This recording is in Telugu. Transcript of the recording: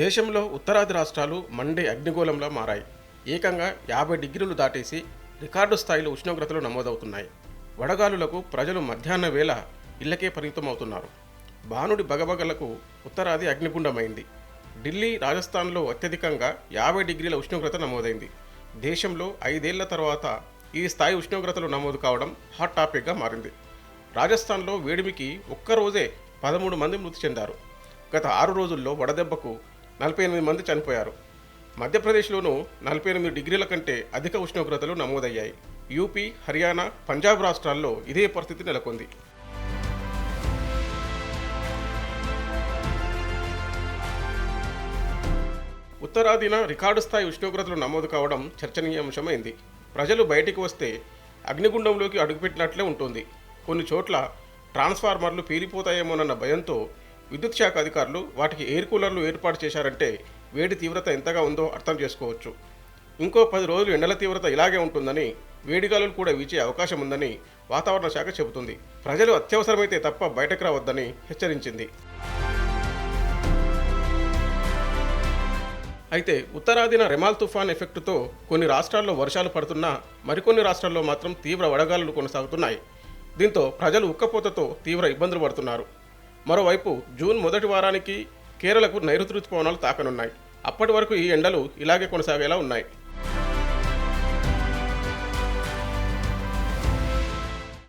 దేశంలో ఉత్తరాది రాష్ట్రాలు మండే అగ్నిగోళంలా మారాయి. ఏకంగా యాభై డిగ్రీలు దాటేసి రికార్డు స్థాయిలో ఉష్ణోగ్రతలు నమోదవుతున్నాయి. వడగాలులకు ప్రజలు మధ్యాహ్న వేళ ఇళ్ళకే పరిమితమవుతున్నారు. భానుడి బాణుడి బగబగలకు ఉత్తరాది అగ్నిగుండమైంది. ఢిల్లీ రాజస్థాన్లో అత్యధికంగా యాభై డిగ్రీల ఉష్ణోగ్రత నమోదైంది. దేశంలో ఐదేళ్ళ తర్వాత ఈ స్థాయి ఉష్ణోగ్రతలు నమోదు కావడం హాట్ టాపిక్గా మారింది. రాజస్థాన్లో వేడిమికి ఒక్కరోజే పదమూడు మంది మృతి చెందారు. గత ఆరు రోజుల్లో వడదెబ్బకు నలభై ఎనిమిది మంది చనిపోయారు. మధ్యప్రదేశ్లోనూ నలభై ఎనిమిది డిగ్రీల కంటే అధిక ఉష్ణోగ్రతలు నమోదయ్యాయి. యూపీ హర్యానా పంజాబ్ రాష్ట్రాల్లో ఇదే పరిస్థితి నెలకొంది. ఉత్తరాదిన రికార్డు స్థాయి ఉష్ణోగ్రతలు నమోదు కావడం చర్చనీయాంశమైంది. ప్రజలు బయటికి వస్తే అగ్నిగుండంలోకి అడుగుపెట్టినట్లే ఉంటుంది. కొన్ని చోట్ల ట్రాన్స్ఫార్మర్లు పేలిపోతాయేమోనన్న భయంతో విద్యుత్ శాఖ అధికారులు వాటికి ఎయిర్ కూలర్లు ఏర్పాటు చేశారంటే వేడి తీవ్రత ఎంతగా ఉందో అర్థం చేసుకోవచ్చు. ఇంకో పది రోజులు ఎండల తీవ్రత ఇలాగే ఉంటుందని వేడిగాలులు కూడా వీచే అవకాశం ఉందని వాతావరణ శాఖ చెబుతుంది. ప్రజలు అత్యవసరమైతే తప్ప బయటకు రావద్దని హెచ్చరించింది. అయితే ఉత్తరాదిన రెమాల్ తుఫాన్ ఎఫెక్టుతో కొన్ని రాష్ట్రాల్లో వర్షాలు పడుతున్నా మరికొన్ని రాష్ట్రాల్లో మాత్రం తీవ్ర వడగాలులు కొనసాగుతున్నాయి. దీంతో ప్రజలు ఉక్కపోతతో తీవ్ర ఇబ్బందులు పడుతున్నారు. మరోవైపు జూన్ మొదటి వారానికి కేరళకు నైరుతి రుతుపవనాలు తాకనున్నాయి. అప్పటి వరకు ఈ ఎండలు ఇలాగే కొనసాగేలా ఉన్నాయి.